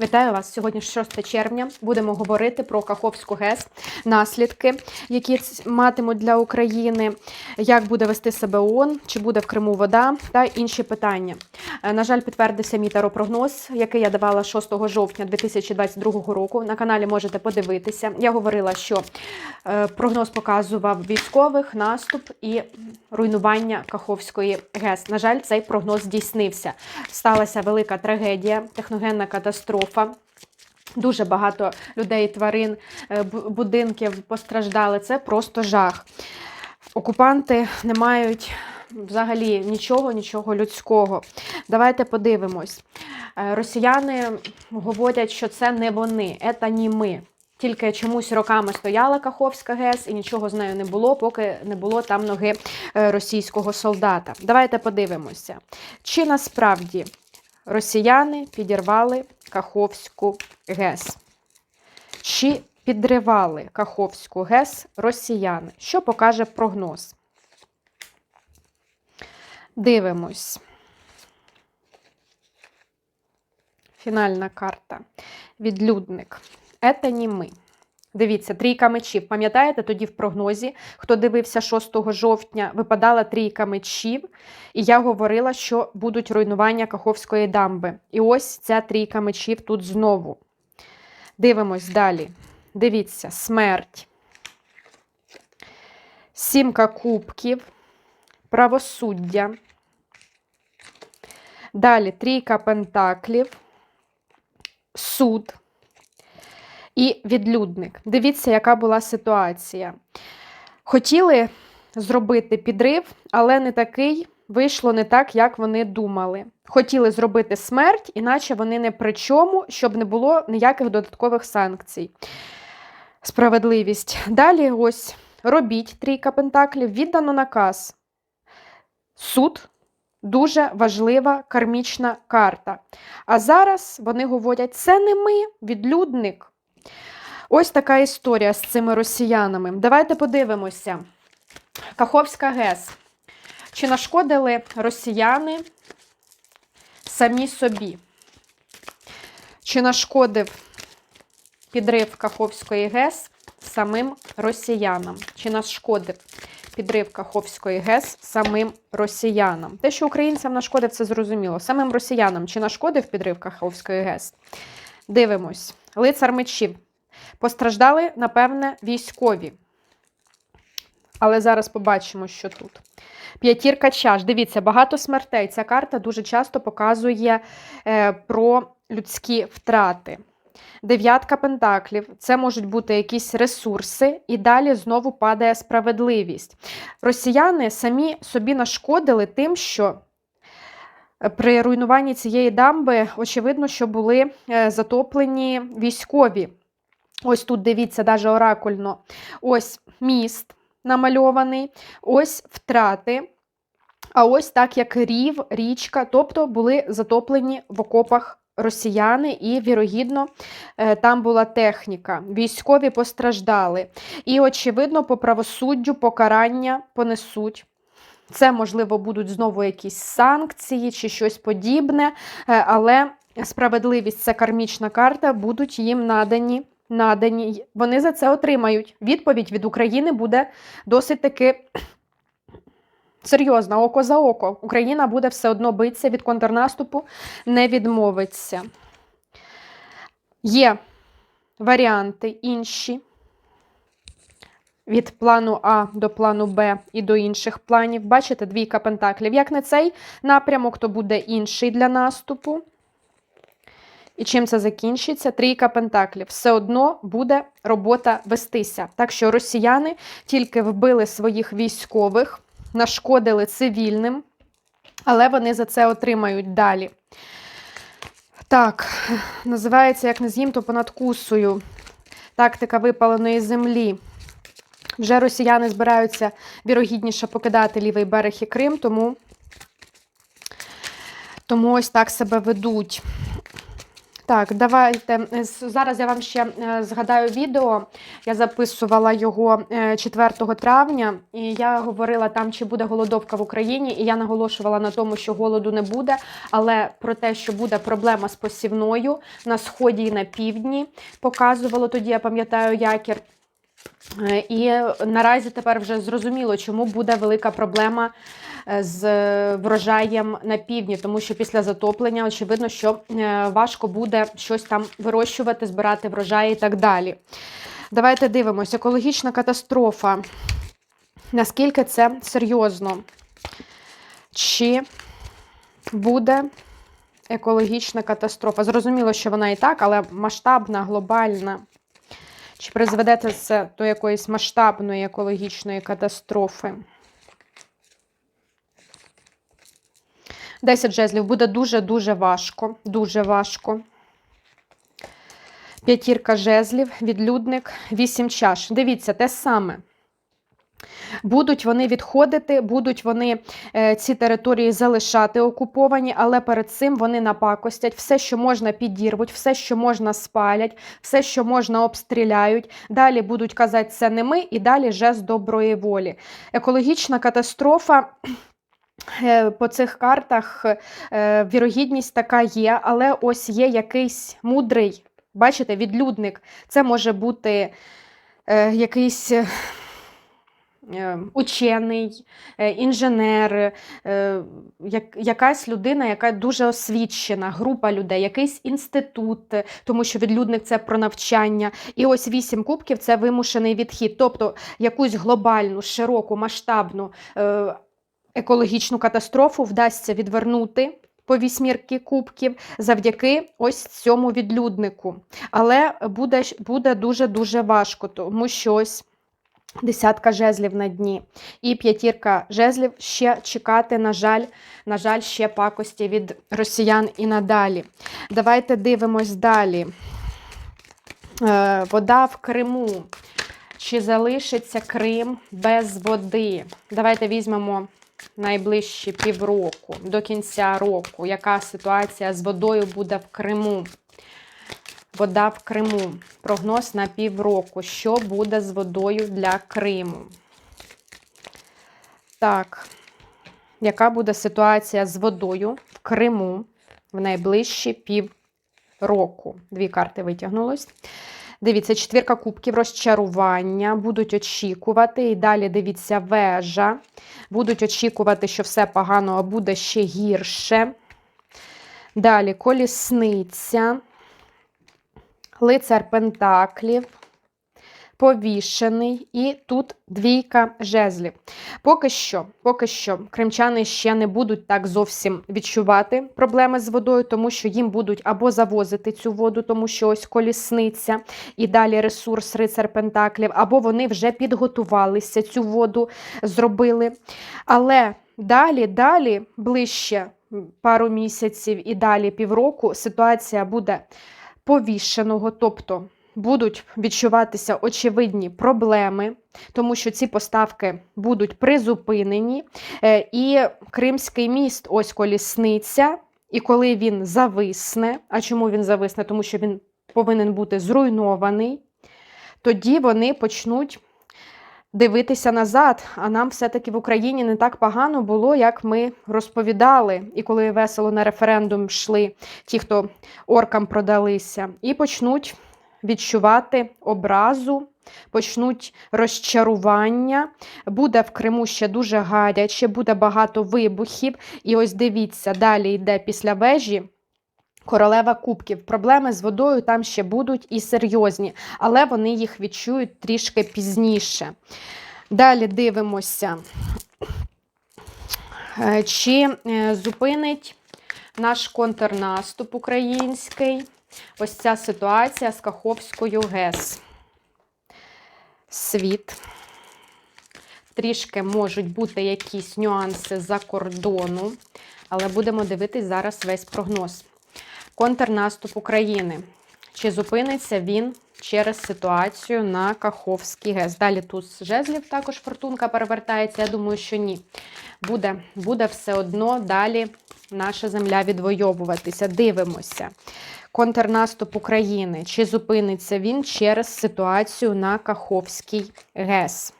Вітаю вас сьогодні 6 червня. Будемо говорити про Каховську ГЕС, наслідки, які матимуть для України, як буде вести себе ООН, чи буде в Криму вода та інші питання. Е, На жаль, підтвердився мій таропрогноз, який я давала 6 жовтня 2022 року. На каналі можете подивитися. Я говорила, що е, прогноз показував військових наступ і руйнування Каховської ГЕС. На жаль, цей прогноз здійснився. Сталася велика трагедія, техногенна катастрофа. Дуже багато людей, тварин, е, будинків постраждали. Це просто жах. Окупанти не мають взагалі нічого, нічого людського. Давайте подивимось. Е, Росіяни говорять, що це не вони, це не ми. Тільки чомусь роками стояла Каховська ГЕС і нічого з нею не було, поки не було там ноги е, російського солдата. Давайте подивимося, чи насправді росіяни підірвали Каховську ГЕС. Чи підривали Каховську ГЕС росіяни? Що покаже прогноз? Дивимось. Фінальна карта. Відлюдник. Ете не ми. Дивіться, трійка мечів. Пам'ятаєте, тоді в прогнозі, хто дивився 6 жовтня, випадала трійка мечів, і я говорила, що будуть руйнування Каховської дамби. І ось ця трійка мечів тут знову. Дивимось далі. Дивіться, смерть. Сімка кубків, правосуддя. Далі трійка пентаклів, суд і відлюдник. Дивіться, яка була ситуація. Хотіли зробити підрив, але не такий вийшло не так, як вони думали. Хотіли зробити смерть, іначе вони не при чому, щоб не було ніяких додаткових санкцій. Справедливість. Далі ось робіть трійка пентаклів, віддано наказ. Суд дуже важлива кармічна карта. А зараз вони говорять: це не ми, відлюдник. Ось така історія з цими росіянами. Давайте подивимося. Каховська ГЕС. Чи нашкодили росіяни самі собі? Чи нашкодив підрив Каховської ГЕС самим росіянам? Чи нашкодив підрив Каховської ГЕС самим росіянам? Те, що українцям нашкодив, це зрозуміло. Самим росіянам чи нашкодив підрив Каховської ГЕС? Дивимось. Лицар мечів. Постраждали, напевне, військові. Але зараз побачимо, що тут. П'ятірка чаш. Дивіться, багато смертей. Ця карта дуже часто показує е, про людські втрати. Дев'ятка пентаклів це можуть бути якісь ресурси, і далі знову падає справедливість. Росіяни самі собі нашкодили тим, що при руйнуванні цієї дамби, очевидно, що були е, затоплені військові. Ось тут дивіться, навіть оракульно. Ось міст намальований, ось втрати. А ось так як рів, річка, тобто були затоплені в окопах росіяни, і, вірогідно, е, там була техніка. Військові постраждали. І, очевидно, по правосуддю покарання понесуть. Це, можливо, будуть знову якісь санкції чи щось подібне, е, але справедливість це кармічна карта, будуть їм надані. Надані, вони за це отримають. Відповідь від України буде досить таки серйозна, око за око. Україна буде все одно битися від контрнаступу, не відмовиться. Є варіанти інші. Від плану А до плану Б і до інших планів. Бачите, двійка пентаклів. Як не цей напрямок, то буде інший для наступу. І чим це закінчиться? Трійка пентаклів. Все одно буде робота вестися. Так що росіяни тільки вбили своїх військових, нашкодили цивільним, але вони за це отримають далі. Так, називається як не з'їм, то понад кусою. Тактика випаленої землі. Вже росіяни збираються вірогідніше покидати лівий берег і Крим, тому, тому ось так себе ведуть. Так, давайте е, зараз я вам ще е, згадаю відео. Я записувала його е, 4 травня, і я говорила там, чи буде голодовка в Україні. І я наголошувала на тому, що голоду не буде, але про те, що буде проблема з посівною на сході і на півдні, показувало тоді, я пам'ятаю, якір. І наразі тепер вже зрозуміло, чому буде велика проблема е, з врожаєм на півдні, тому що після затоплення очевидно, що е, важко буде щось там вирощувати, збирати врожаї і так далі. Давайте дивимося. Екологічна катастрофа. Наскільки це серйозно? Чи буде екологічна катастрофа? Зрозуміло, що вона і так, але масштабна, глобальна. Чи призведе це до якоїсь масштабної екологічної катастрофи? 10 жезлів буде дуже-дуже важко. Дуже важко. П'ятірка жезлів, відлюдник, 8 чаш. Дивіться, те саме. Будуть вони відходити, будуть вони е, ці території залишати окуповані, але перед цим вони напакостять. Все, що можна, підірвуть, все, що можна, спалять, все, що можна, обстріляють. Далі будуть казати, це не ми, і далі жест доброї волі. Екологічна катастрофа. е, По цих картах е, вірогідність така є, але ось є якийсь мудрий, бачите, відлюдник. Це може бути якийсь учений, е, інженер, е, якась людина, яка дуже освічена, група людей, якийсь інститут, е, тому що відлюдник це про навчання. І ось вісім кубків це вимушений відхід, тобто якусь глобальну, широку, масштабну е, екологічну катастрофу вдасться відвернути. По вісьмірки кубків завдяки ось цьому відлюднику. Але буде, буде дуже-дуже важко, тому що ось десятка жезлів на дні. І п'ятірка жезлів ще чекати, на жаль, на жаль, ще пакості від росіян і надалі. Давайте дивимось далі. Е, Вода в Криму. Чи залишиться Крим без води? Давайте візьмемо найближчі півроку, до кінця року. Яка ситуація з водою буде в Криму? Вода в Криму. Прогноз на півроку. Що буде з водою для Криму? Так. Яка буде ситуація з водою в Криму в найближчі півроку? Дві карти витягнулось. Дивіться, четвірка кубків, розчарування, будуть очікувати. І далі дивіться, вежа. Будуть очікувати, що все погано, а буде ще гірше. Далі колісниця, лицар Пентаклів, повішений, і тут двійка жезлів. Поки що, поки що, кримчани ще не будуть так зовсім відчувати проблеми з водою, тому що їм будуть або завозити цю воду, тому що ось колісниця і далі ресурс рицар Пентаклів, або вони вже підготувалися, цю воду зробили. Але далі, далі, ближче пару місяців і далі півроку, ситуація буде повішеного, тобто будуть відчуватися очевидні проблеми, тому що ці поставки будуть призупинені. Е, І Кримський міст, ось колісниця, і коли він зависне, а чому він зависне? Тому що він повинен бути зруйнований, тоді вони почнуть. Дивитися назад, а нам все-таки в Україні не так погано було, як ми розповідали, і коли весело на референдум йшли ті, хто оркам продалися, і почнуть відчувати образу, почнуть розчарування. Буде в Криму ще дуже гаряче, буде багато вибухів. І ось дивіться, далі йде після вежі. Королева кубків. Проблеми з водою там ще будуть і серйозні, але вони їх відчують трішки пізніше. Далі дивимося, Е, чи е, зупинить наш контрнаступ український ось ця ситуація з Каховською ГЕС. Світ. Трішки можуть бути якісь нюанси за кордону, але будемо дивитись зараз весь прогноз. Контрнаступ України. Чи зупиниться він через ситуацію на Каховський ГЕС? Далі тут з жезлів також фортунка перевертається. Я думаю, що ні. Буде, буде все одно далі наша земля відвоюватися. Дивимося. контрнаступ України. Чи зупиниться він через ситуацію на Каховський ГЕС?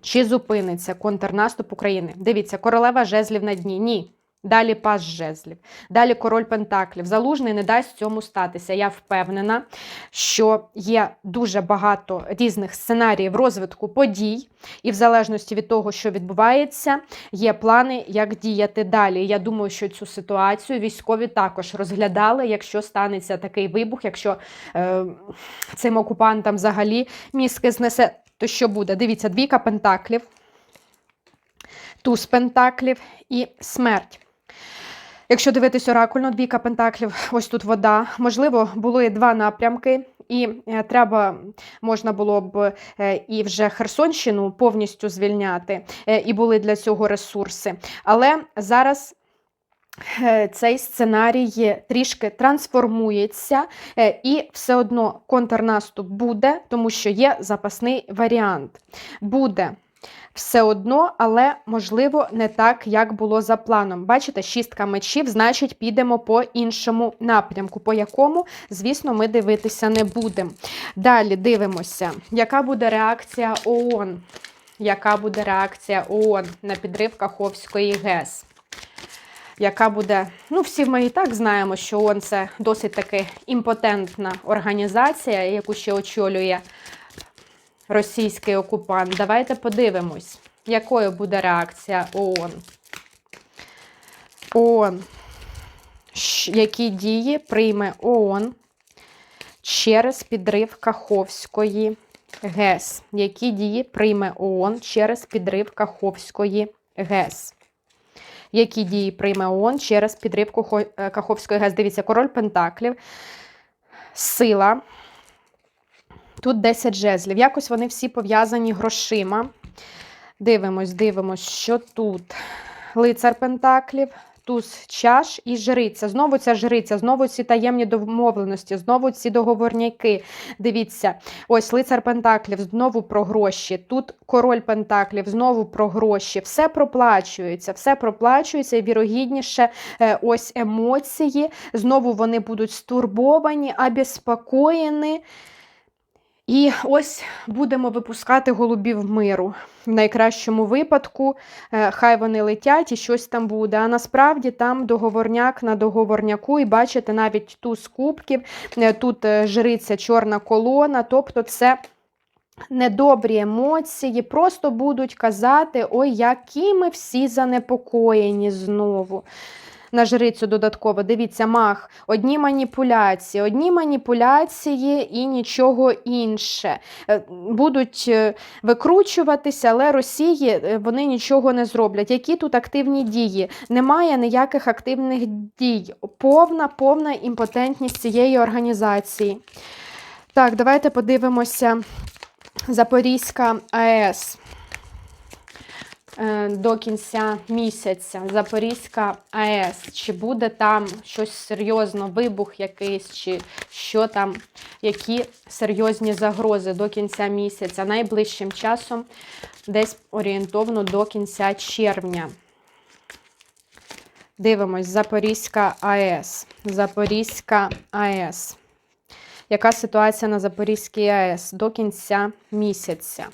Чи зупиниться контрнаступ України? Дивіться, королева жезлів на дні. Ні. Далі пас жезлів. Далі король Пентаклів. Залужний не дасть цьому статися. Я впевнена, що є дуже багато різних сценаріїв розвитку подій, і в залежності від того, що відбувається, є плани, як діяти далі. Я думаю, що цю ситуацію військові також розглядали, якщо станеться такий вибух, якщо е, цим окупантам взагалі мізки знесе, то що буде? Дивіться, двійка пентаклів, туз пентаклів і смерть. Якщо дивитись оракульно, двійка пентаклів, ось тут вода. Можливо, були два напрямки, і е, треба можна було б е, і вже Херсонщину повністю звільняти, е, і були для цього ресурси. Але зараз. Цей сценарій трішки трансформується, і все одно контрнаступ буде, тому що є запасний варіант. Буде все одно, але можливо не так, як було за планом. Бачите, шістка мечів, значить, підемо по іншому напрямку, по якому, звісно, ми дивитися не будемо. Далі дивимося, яка буде реакція ООН. Яка буде реакція ООН на підрив Каховської ГЕС? Яка буде, ну всі ми і так знаємо, що ООН це досить таки імпотентна організація, яку ще очолює російський окупант. Давайте подивимось, якою буде реакція ООН. ООН. Які дії прийме ООН через підрив Каховської ГЕС? Які дії прийме ООН через підрив Каховської ГЕС? Які дії прийме ООН через підрив Каховської ГЕС? Дивіться, король Пентаклів, сила. Тут 10 жезлів. Якось вони всі пов'язані грошима. Дивимось, дивимось, що тут. Лицар Пентаклів, туз чаш і жриця. Знову ця жриця, знову ці таємні домовленості, знову ці договорняки. Дивіться, ось лицар Пентаклів, знову про гроші. Тут король Пентаклів, знову про гроші. Все проплачується, все проплачується, і вірогідніше, е, ось емоції. Знову вони будуть стурбовані, обеспокоєні. І ось будемо випускати голубів миру. В найкращому випадку, е, хай вони летять і щось там буде. А насправді там договорняк на договорняку, і бачите, навіть туз кубків, е, тут е, жриця чорна колона, тобто це. Недобрі емоції просто будуть казати, ой, які ми всі занепокоєні знову. На жрицю додатково, дивіться, мах, одні маніпуляції, одні маніпуляції і нічого інше. Е, Будуть е, викручуватися, але Росії е, вони нічого не зроблять. Які тут активні дії? Немає ніяких активних дій. Повна, повна імпотентність цієї організації. Так, давайте подивимося. Запорізька АЕС до кінця місяця. Запорізька АЕС. Чи буде там щось серйозно, вибух якийсь, чи що там, які серйозні загрози до кінця місяця, найближчим часом, десь орієнтовно до кінця червня. Дивимось, Запорізька АЕС. Запорізька АЕС. Яка ситуація на Запорізькій АЕС до кінця місяця?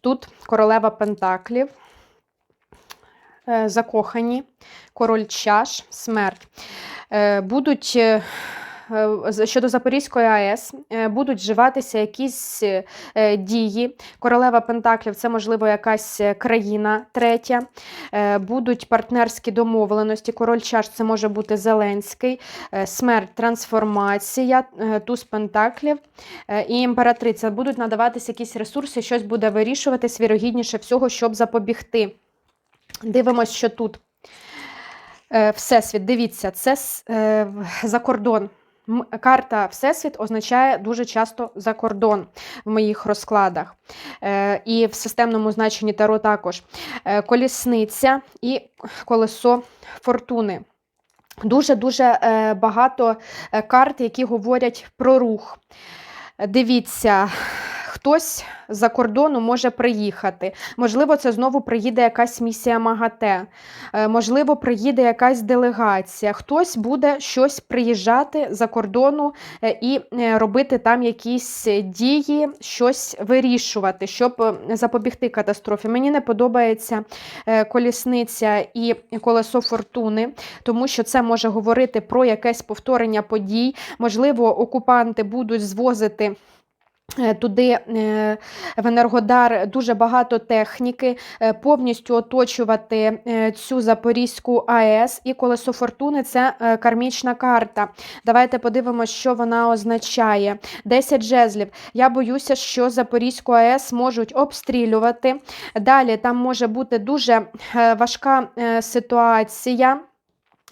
Тут королева Пентаклів, е, закохані, король чаш, смерть. Е, Будуть е, е, щодо Запорізької АЕС, е, будуть вживатися якісь е, дії. Королева Пентаклів це, можливо, якась е, країна третя. Е, Будуть партнерські домовленості. Король чаш це може бути Зеленський, е, смерть, трансформація, е, туз Пентаклів е, і імператриця. Будуть надаватися якісь ресурси, щось буде вирішуватись, вірогідніше всього, щоб запобігти. Дивимось, що тут. Е, Всесвіт, дивіться, це е, за кордон. Карта Всесвіт означає дуже часто за кордон в моїх розкладах. Е, І в системному значенні Таро також. Колісниця і колесо фортуни. Дуже-дуже багато карт, які говорять про рух. Дивіться, хтось за кордону може приїхати. Можливо, це знову приїде якась місія МАГАТЕ, е, можливо, приїде якась делегація. Хтось буде щось приїжджати за кордону е, і е, робити там якісь дії, щось вирішувати, щоб запобігти катастрофі. Мені не подобається колісниця і колесо фортуни, тому що це може говорити про якесь повторення подій. Можливо, окупанти будуть звозити. Е, Туди е, в Енергодар дуже багато техніки, е, повністю оточувати цю Запорізьку АЕС і колесо фортуни це кармічна карта. Давайте подивимося, що вона означає. 10 жезлів. Я боюся, що Запорізьку АЕС можуть обстрілювати. Далі там може бути дуже важка ситуація.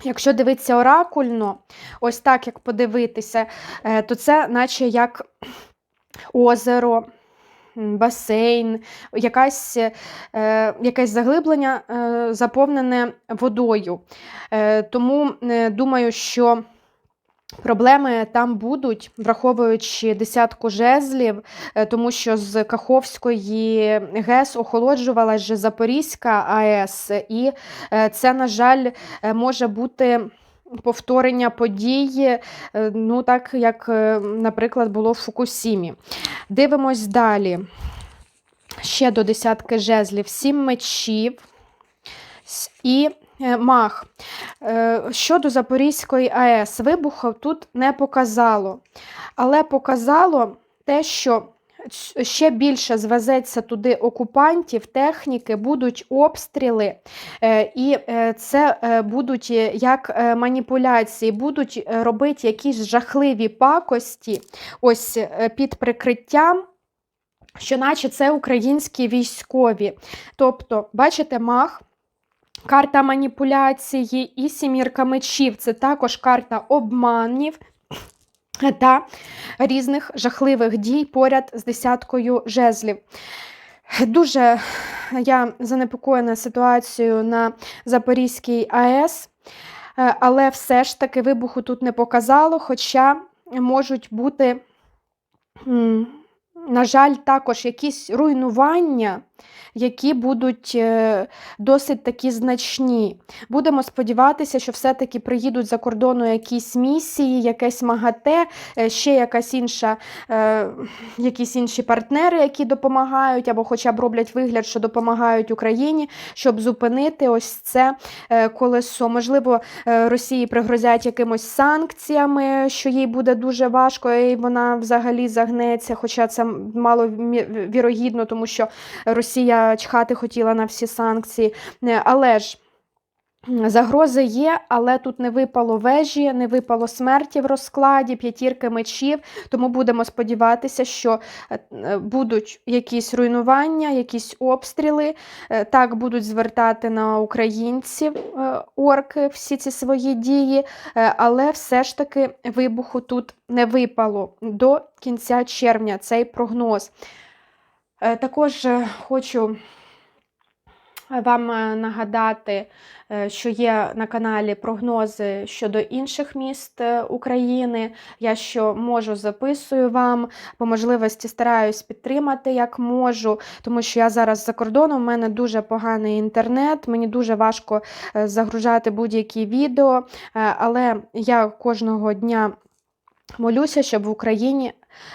Якщо дивитися оракульно, ось так як подивитися, то це наче як озеро, басейн, якась, е, якесь заглиблення е, заповнене водою. Е, тому думаю, що проблеми там будуть, враховуючи десятку жезлів, тому що з Каховської ГЕС охолоджувалась же Запорізька АЕС, і це, на жаль, може бути. Повторення подій, е, ну так як, е, наприклад, було в Фукусімі. Дивимось далі. Ще до десятки жезлів, сім мечів і е, мах. Щодо Запорізької АЕС, вибуху тут не показало, але показало те, що ще більше звезеться туди окупантів, техніки, будуть обстріли, е, і е, це е, будуть як маніпуляції, будуть робити якісь жахливі пакості ось під прикриттям. Що наче це українські військові. Тобто, бачите, мах, карта маніпуляції і сімірка мечів це також карта обманів та різних жахливих дій поряд з десяткою жезлів. Дуже я занепокоєна ситуацією на Запорізькій АЕС, е, але все ж таки вибуху тут не показало, хоча можуть бути, на жаль, також якісь руйнування, які будуть е, досить такі значні. Будемо сподіватися, що все-таки приїдуть за кордону якісь місії, якесь МАГАТЕ, е, ще якась інша, е, якісь інші партнери, які допомагають, або хоча б роблять вигляд, що допомагають Україні, щоб зупинити ось це колесо. Можливо, Росії пригрозять якимось санкціями, що їй буде дуже важко, і вона взагалі загнеться, хоча це мало вірогідно, тому що Росія чхати хотіла на всі санкції. Е, Але ж загрози є, але тут не випало вежі, не випало смерті в розкладі, п'ятірки мечів. Тому будемо сподіватися, що е, е, будуть якісь руйнування, якісь обстріли. Так будуть звертати на українців орки всі ці свої дії, але все ж таки вибуху тут не випало до кінця червня цей прогноз. Е, Також е, хочу вам е, нагадати, е, що є на каналі прогнози щодо інших міст України. Я що можу, записую вам, по можливості стараюсь підтримати як можу, тому що я зараз за кордоном, у мене дуже поганий інтернет, мені дуже важко загружати будь-які відео, але я кожного дня молюся, щоб в Україні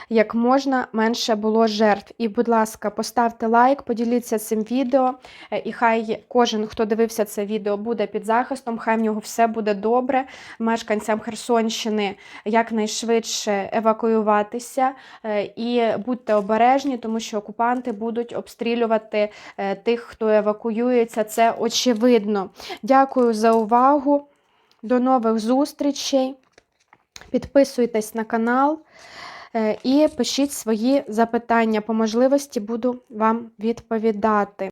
як можна менше було жертв. І, будь ласка, поставте лайк, поділіться цим відео, е, і хай кожен, хто дивився це відео, буде під захистом, хай в нього все буде добре. Мешканцям Херсонщини якнайшвидше евакуюватися. е, І будьте обережні, тому що окупанти будуть обстрілювати е, тих, хто евакуюється. Це очевидно. Дякую за увагу. До нових зустрічей. Підписуйтесь на канал е, і пишіть свої запитання. По можливості буду вам відповідати.